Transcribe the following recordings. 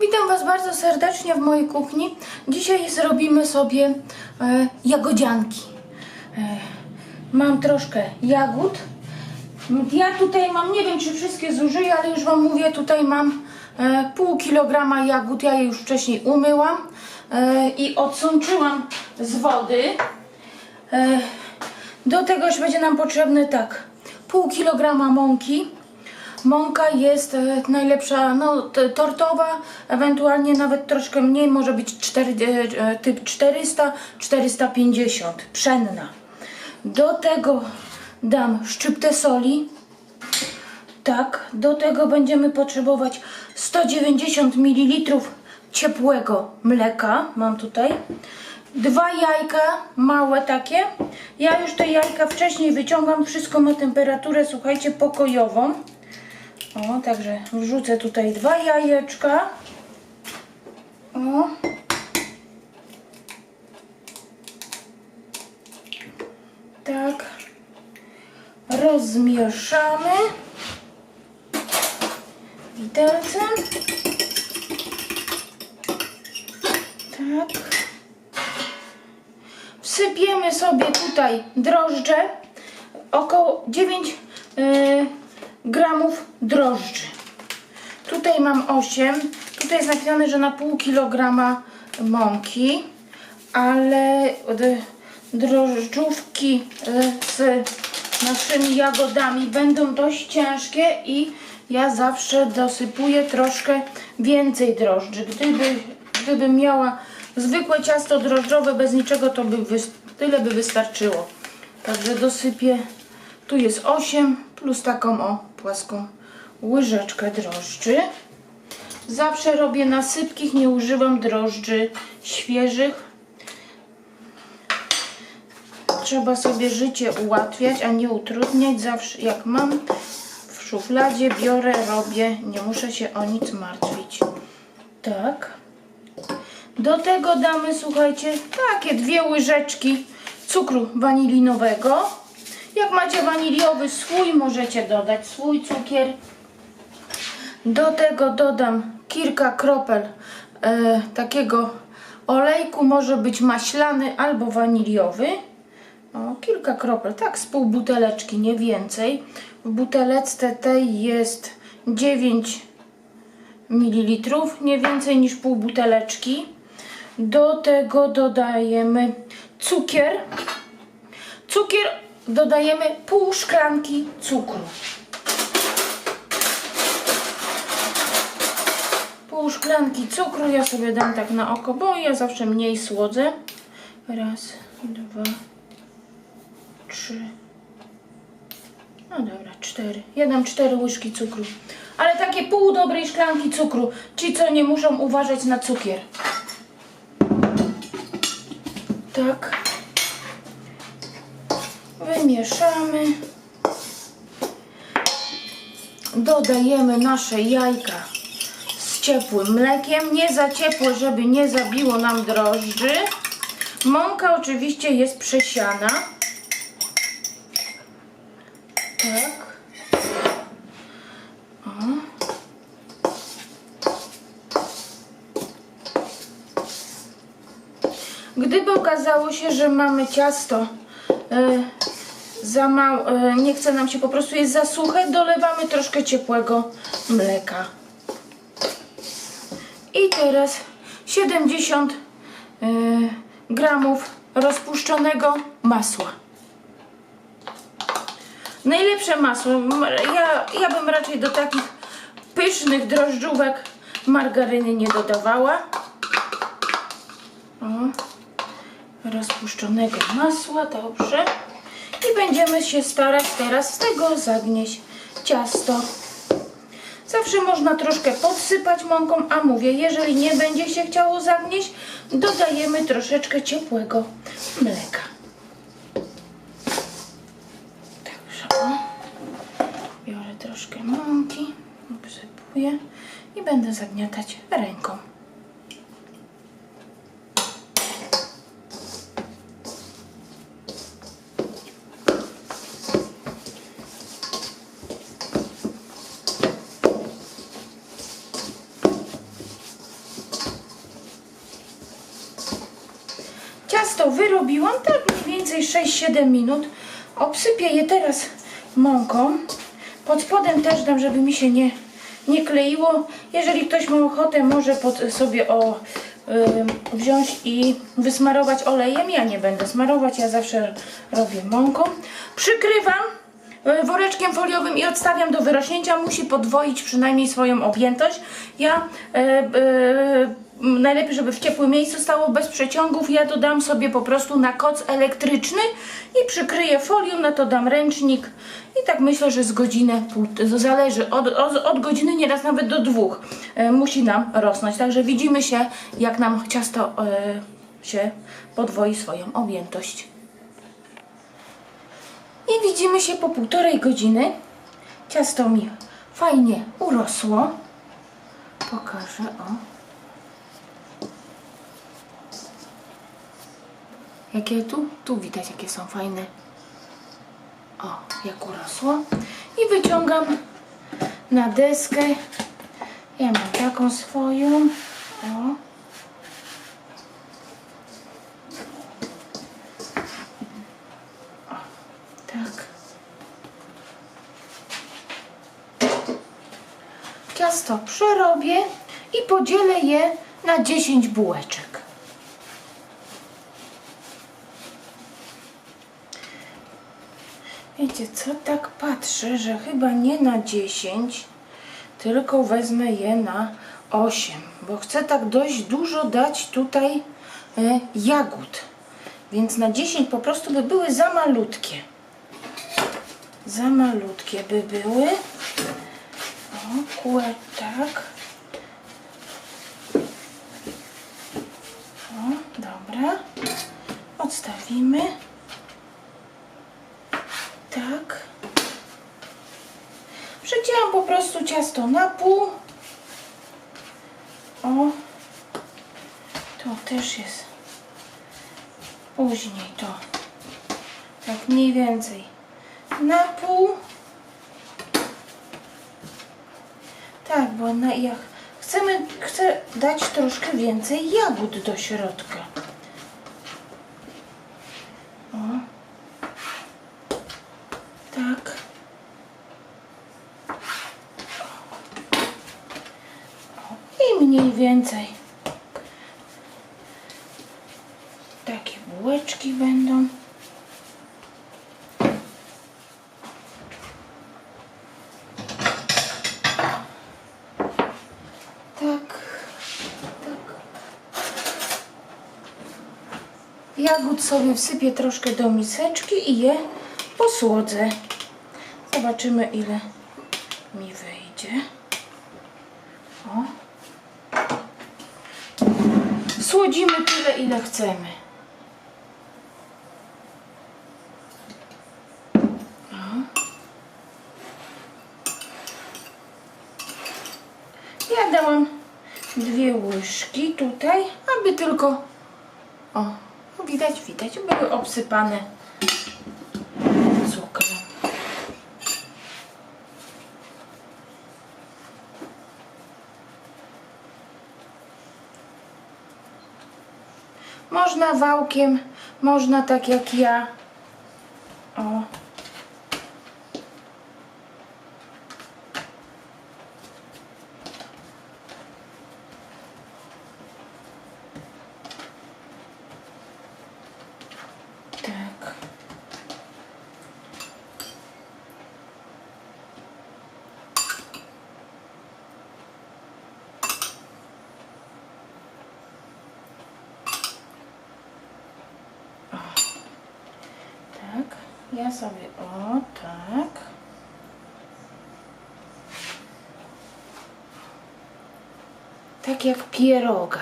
Witam Was bardzo serdecznie w mojej kuchni. Dzisiaj zrobimy sobie e, jagodzianki. E, mam troszkę jagód. Ja tutaj mam, nie wiem czy wszystkie zużyję, ale już Wam mówię, tutaj mam e, pół kilograma jagód. Ja je już wcześniej umyłam e, i odsączyłam z wody. E, do tego już będzie nam potrzebne tak, pół kilograma mąki. Mąka jest e, najlepsza, no tortowa, ewentualnie nawet troszkę mniej, może być 4, e, e, typ 400, 450, pszenna. Do tego dam szczyptę soli. Tak, do tego będziemy potrzebować 190 ml ciepłego mleka. Mam tutaj. Dwa jajka, małe takie. Ja już te jajka wcześniej wyciągam. Wszystko ma temperaturę, słuchajcie, pokojową. O, także wrzucę tutaj dwa jajeczka. O. Tak. Rozmieszamy. Widelcem. Tak. Wsypiemy sobie tutaj drożdże. Około 9 yy, gramów drożdży. Tutaj mam 8. Tutaj jest napisane, że na pół kilograma mąki, ale d- drożdżówki y, z naszymi jagodami będą dość ciężkie i ja zawsze dosypuję troszkę więcej drożdży. Gdyby, gdybym miała zwykłe ciasto drożdżowe bez niczego, to by tyle by wystarczyło. Także dosypię, tu jest 8 plus taką o płaską łyżeczkę drożdży. Zawsze robię na sypkich, nie używam drożdży świeżych. Trzeba sobie życie ułatwiać, a nie utrudniać. Zawsze jak mam w szufladzie, biorę, robię, nie muszę się o nic martwić. Tak. Do tego damy, słuchajcie, takie dwie łyżeczki cukru wanilinowego. Jak macie waniliowy swój, możecie dodać swój cukier. Do tego dodam kilka kropel e, takiego olejku, może być maślany albo waniliowy. O, kilka kropel, tak z pół buteleczki, nie więcej. W buteleczce tej jest 9 ml, nie więcej niż pół buteleczki. Do tego dodajemy cukier. Cukier dodajemy pół szklanki cukru. Pół szklanki cukru ja sobie dam tak na oko, bo ja zawsze mniej słodzę. Raz, dwa, trzy. No dobra, cztery. Ja dam cztery łyżki cukru. Ale takie pół dobrej szklanki cukru. Ci, co nie muszą uważać na cukier. Tak. Wymieszamy. Dodajemy nasze jajka z ciepłym mlekiem. Nie za ciepłe, żeby nie zabiło nam drożdży. Mąka oczywiście jest przesiana. Tak. O. Gdyby okazało się, że mamy ciasto za mało, e, nie chce nam się po prostu jest za suche, dolewamy troszkę ciepłego mleka. I teraz 70 e, gramów rozpuszczonego masła. Najlepsze masło. Ja, ja bym raczej do takich pysznych drożdżówek margaryny nie dodawała. O, rozpuszczonego masła, dobrze. I będziemy się starać teraz z tego zagnieść ciasto. Zawsze można troszkę podsypać mąką, a mówię, jeżeli nie będzie się chciało zagnieść, dodajemy troszeczkę ciepłego mleka. Także biorę troszkę mąki, obsypuję i będę zagniatać ręką. Wyrobiłam, tak mniej więcej 6-7 minut. Obsypię je teraz mąką. Pod spodem też dam, żeby mi się nie, nie kleiło. Jeżeli ktoś ma ochotę, może pod, sobie o, y, wziąć i wysmarować olejem. Ja nie będę smarować, ja zawsze robię mąką. Przykrywam y, woreczkiem foliowym i odstawiam do wyrośnięcia. Musi podwoić przynajmniej swoją objętość. Ja y, y, najlepiej, żeby w ciepłym miejscu stało bez przeciągów. Ja to dam sobie po prostu na koc elektryczny i przykryję folią, na to dam ręcznik i tak myślę, że z godzinę, zależy od, od, od godziny, nieraz nawet do dwóch e, musi nam rosnąć. Także widzimy się, jak nam ciasto e, się podwoi swoją objętość. I widzimy się po półtorej godziny. Ciasto mi fajnie urosło. Pokażę, o. Jakie tu? Tu widać, jakie są fajne. O, jak urosło. I wyciągam na deskę. Ja mam taką swoją. O. Tak. Ciasto przerobię i podzielę je na 10 bułeczek. Wiecie co, tak patrzę, że chyba nie na 10, tylko wezmę je na 8, bo chcę tak dość dużo dać tutaj e, jagód. Więc na 10 po prostu by były za malutkie. Za malutkie by były. O, kółek tak. O, dobra. Odstawimy. Tak. Przecięłam po prostu ciasto na pół. O. To też jest. Później to. Tak mniej więcej. Na pół. Tak, bo na, jak chcemy, chcę dać troszkę więcej jagód do środka. O. Tak. I mniej więcej takie bułeczki będą. Tak. Tak. Jagód sobie wsypię troszkę do miseczki i je posłodzę. Zobaczymy ile mi wyjdzie. O. Słodzimy tyle ile chcemy. O. Ja dałam tutaj, aby tylko o, widać, widać, były obsypane cukrem. Można wałkiem, można tak jak ja. O. Tak. Tak, ja sobie, o tak. Tak jak pieroga.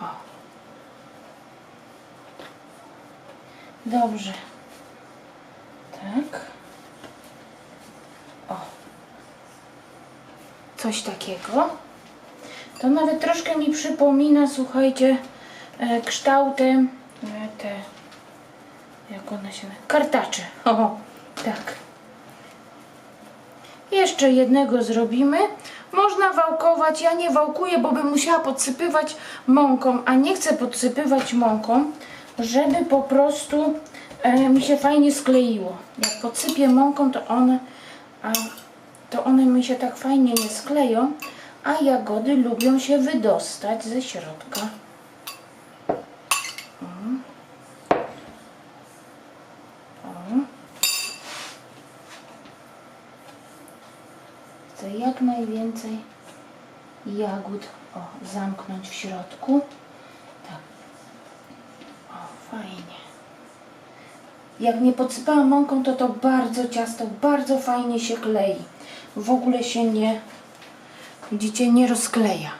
O. Dobrze. Tak. O. Coś takiego. To nawet troszkę mi przypomina, słuchajcie, e, kształtem e, te jak one się? Kartacze. O, tak. Jeszcze jednego zrobimy. Można wałkować, ja nie wałkuję, bo bym musiała podsypywać mąką, a nie chcę podsypywać mąką, żeby po prostu e, mi się fajnie skleiło. Jak podsypię mąką, to one, a, to one mi się tak fajnie nie skleją, a jagody lubią się wydostać ze środka. Mm. O. Chcę jak najwięcej jagód o, zamknąć w środku. Tak. O, fajnie. Jak nie podsypałam mąką, to to bardzo ciasto bardzo fajnie się klei. W ogóle się nie, widzicie, nie rozkleja.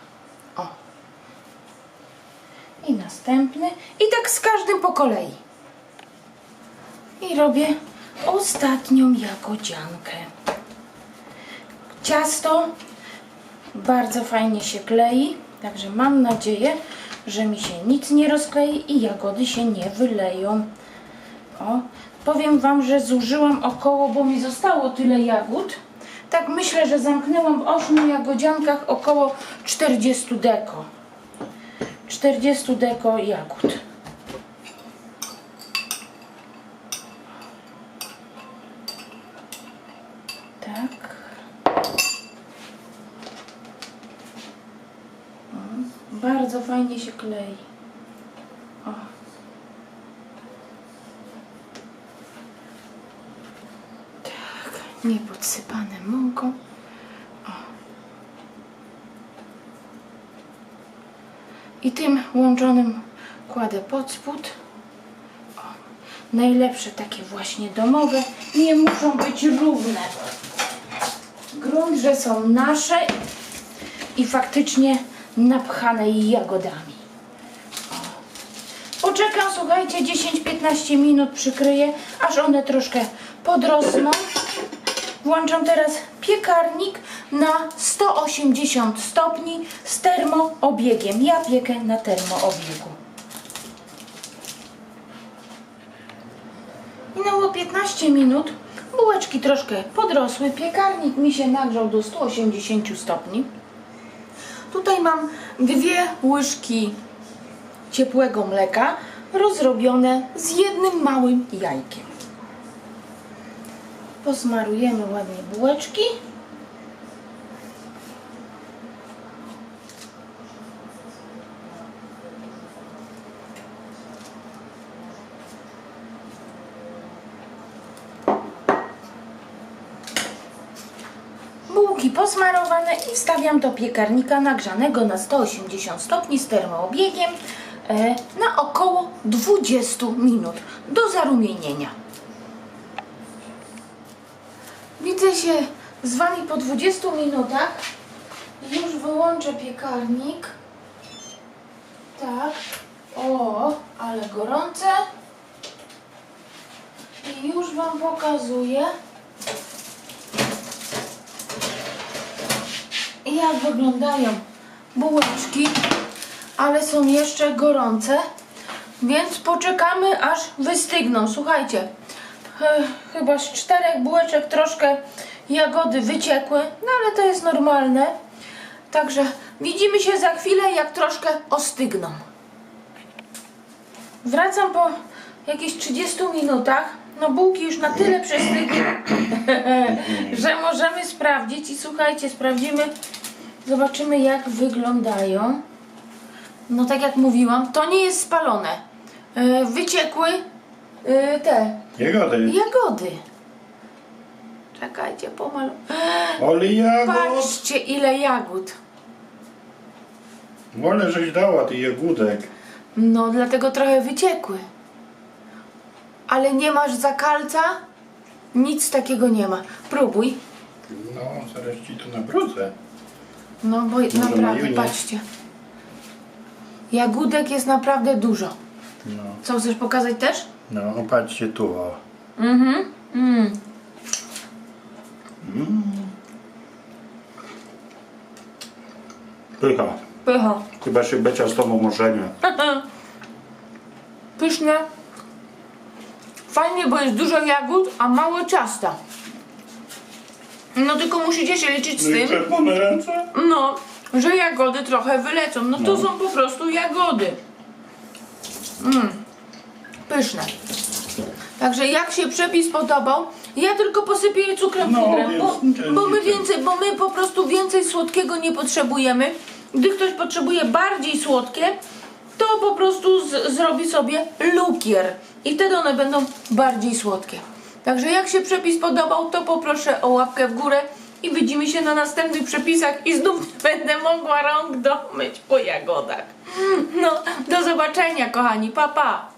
O. I następny. I tak z każdym po kolei. I robię ostatnią jagodziankę. Ciasto bardzo fajnie się klei, także mam nadzieję, że mi się nic nie rozklei i jagody się nie wyleją. O, powiem Wam, że zużyłam około, bo mi zostało tyle jagód. Tak myślę, że zamknęłam w 8 jagodziankach około 40 deko. 40 deko jagód. Tak. Mm, Fajnie się klei. O. Tak, nie podsypane mąką. O. I tym łączonym kładę pod spód. O. Najlepsze takie właśnie domowe. Nie muszą być równe. Grunt, że są nasze i faktycznie napchane jagodami. Poczekam, słuchajcie, 10-15 minut przykryję, aż one troszkę podrosną. Włączam teraz piekarnik na 180 stopni z termoobiegiem. Ja piekę na termoobiegu. Minęło 15 minut. Bułeczki troszkę podrosły. Piekarnik mi się nagrzał do 180 stopni. Tutaj mam dwie łyżki ciepłego mleka rozrobione z jednym małym jajkiem. Posmarujemy ładnie bułeczki. Bułki posmarowane i wstawiam do piekarnika nagrzanego na 180 stopni z termoobiegiem e, na około 20 minut do zarumienienia. Widzę się z Wami po 20 minutach. Już wyłączę piekarnik. Tak. O, ale gorące. I już Wam pokazuję. Jak wyglądają bułeczki, ale są jeszcze gorące, więc poczekamy aż wystygną. Słuchajcie, e, chyba z czterech bułeczek troszkę jagody wyciekły, no ale to jest normalne. Także widzimy się za chwilę, jak troszkę ostygną. Wracam po jakichś 30 minutach. No bułki już na tyle przestygły, że możemy sprawdzić i słuchajcie, sprawdzimy, zobaczymy jak wyglądają. No tak jak mówiłam, to nie jest spalone. E, Wyciekły e, te Jagody. jagody. Czekajcie, pomalu. Ole jagód. Patrzcie ile jagód. Wolę żeś dała ty jagódek. No dlatego trochę wyciekły. Ale nie masz zakalca? Nic takiego nie ma. Próbuj. No, zaraz ci to nabrudzę. No bo naprawdę, Majunie. patrzcie. Jagódek jest naprawdę dużo. No, Co, chcesz pokazać też? no, patrzcie tu, o. Mhm. Mm. Pycha. Pycha. Chyba się becia z tobą możemy. Pyszne. Fajnie, bo jest dużo jagód, a mało ciasta. No tylko musicie się liczyć z No tym, czerwone ręce? no, że jagody trochę wylecą. No to są po prostu jagody. Mmm, pyszne. Także jak się przepis podobał, ja tylko posypię je cukrem No, pudrem, bo, więc bo my więcej, bo my po prostu więcej słodkiego nie potrzebujemy. Gdy ktoś potrzebuje bardziej słodkie, to po prostu z, zrobi sobie lukier i wtedy one będą bardziej słodkie. Także jak się przepis podobał, to poproszę o łapkę w górę i widzimy się na następnych przepisach i znów będę mogła rąk domyć po jagodach. No, do zobaczenia kochani, pa pa!